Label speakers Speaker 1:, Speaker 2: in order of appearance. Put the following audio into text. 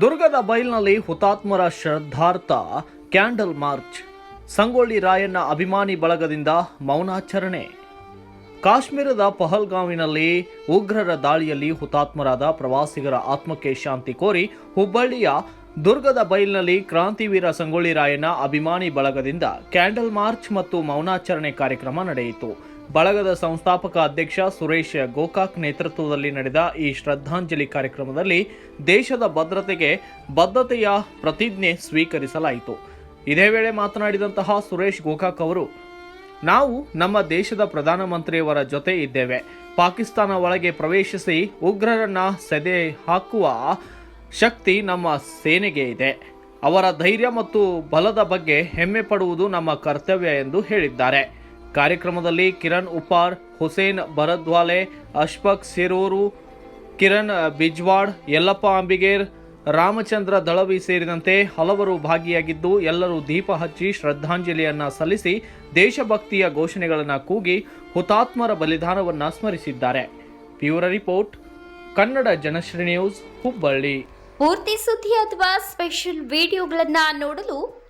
Speaker 1: ದುರ್ಗದ ಬೈಲ್ನಲ್ಲಿ ಹುತಾತ್ಮರ ಶ್ರದ್ಧಾರ್ಥ ಕ್ಯಾಂಡಲ್ ಮಾರ್ಚ್. ಸಂಗೊಳ್ಳಿ ರಾಯಣ್ಣ ಅಭಿಮಾನಿ ಬಳಗದಿಂದ ಮೌನಾಚರಣೆ. ಕಾಶ್ಮೀರದ ಪಹಲ್ಗಾಂವಿನಲ್ಲಿ ಉಗ್ರರ ದಾಳಿಯಲ್ಲಿ ಹುತಾತ್ಮರಾದ ಪ್ರವಾಸಿಗರ ಆತ್ಮಕ್ಕೆ ಶಾಂತಿ ಕೋರಿ ಹುಬ್ಬಳ್ಳಿಯ ದುರ್ಗದ ಬೈಲ್ನಲ್ಲಿ ಕ್ರಾಂತಿವೀರ ಸಂಗೊಳ್ಳಿ ರಾಯಣ್ಣ ಅಭಿಮಾನಿ ಬಳಗದಿಂದ ಕ್ಯಾಂಡಲ್ ಮಾರ್ಚ್ ಮತ್ತು ಮೌನಾಚರಣೆ ಕಾರ್ಯಕ್ರಮ ನಡೆಯಿತು. ಬಳಗದ ಸಂಸ್ಥಾಪಕ ಅಧ್ಯಕ್ಷ ಸುರೇಶ್ ಗೋಕಾಕ್ ನೇತೃತ್ವದಲ್ಲಿ ನಡೆದ ಈ ಶ್ರದ್ಧಾಂಜಲಿ ಕಾರ್ಯಕ್ರಮದಲ್ಲಿ ದೇಶದ ಭದ್ರತೆಗೆ ಬದ್ಧತೆಯ ಪ್ರತಿಜ್ಞೆ ಸ್ವೀಕರಿಸಲಾಯಿತು. ಇದೇ ವೇಳೆ ಮಾತನಾಡಿದಂತಹ ಸುರೇಶ್ ಗೋಕಾಕ್ ಅವರು, ನಾವು ನಮ್ಮ ದೇಶದ ಪ್ರಧಾನಮಂತ್ರಿಯವರ ಜೊತೆ ಇದ್ದೇವೆ. ಪಾಕಿಸ್ತಾನ ಒಳಗೆ ಪ್ರವೇಶಿಸಿ ಉಗ್ರರನ್ನ ಸೆದೆ ಹಾಕುವ ಶಕ್ತಿ ನಮ್ಮ ಸೇನೆಗೆ ಇದೆ. ಅವರ ಧೈರ್ಯ ಮತ್ತು ಬಲದ ಬಗ್ಗೆ ಹೆಮ್ಮೆ ಪಡುವುದು ನಮ್ಮ ಕರ್ತವ್ಯ ಎಂದು ಹೇಳಿದ್ದಾರೆ. ಕಾರ್ಯಕ್ರಮದಲ್ಲಿ ಕಿರಣ್ ಉಪಾರ್, ಹುಸೇನ್ ಭರದ್ವಾಲೆ, ಅಶ್ಫಕ್ ಸಿರೂರು, ಕಿರಣ್ ಬಿಜ್ವಾಡ್, ಯಲ್ಲಪ್ಪ ಅಂಬಿಗೇರ್, ರಾಮಚಂದ್ರ ದಳವಿ ಸೇರಿದಂತೆ ಹಲವರು ಭಾಗಿಯಾಗಿದ್ದು, ಎಲ್ಲರೂ ದೀಪ ಹಚ್ಚಿ ಶ್ರದ್ಧಾಂಜಲಿಯನ್ನು ಸಲ್ಲಿಸಿ ದೇಶಭಕ್ತಿಯ ಘೋಷಣೆಗಳನ್ನು ಕೂಗಿ ಹುತಾತ್ಮರ ಬಲಿದಾನವನ್ನು ಸ್ಮರಿಸಿದ್ದಾರೆ. ಪ್ಯೂರ ರಿಪೋರ್ಟ್, ಕನ್ನಡ ಜನಶ್ರೀ ನ್ಯೂಸ್, ಹುಬ್ಬಳ್ಳಿ.
Speaker 2: ಪೂರ್ತಿ ಸುದ್ದಿ ಅಥವಾ ಸ್ಪೆಷಲ್ ವಿಡಿಯೋಗಳನ್ನು ನೋಡಲು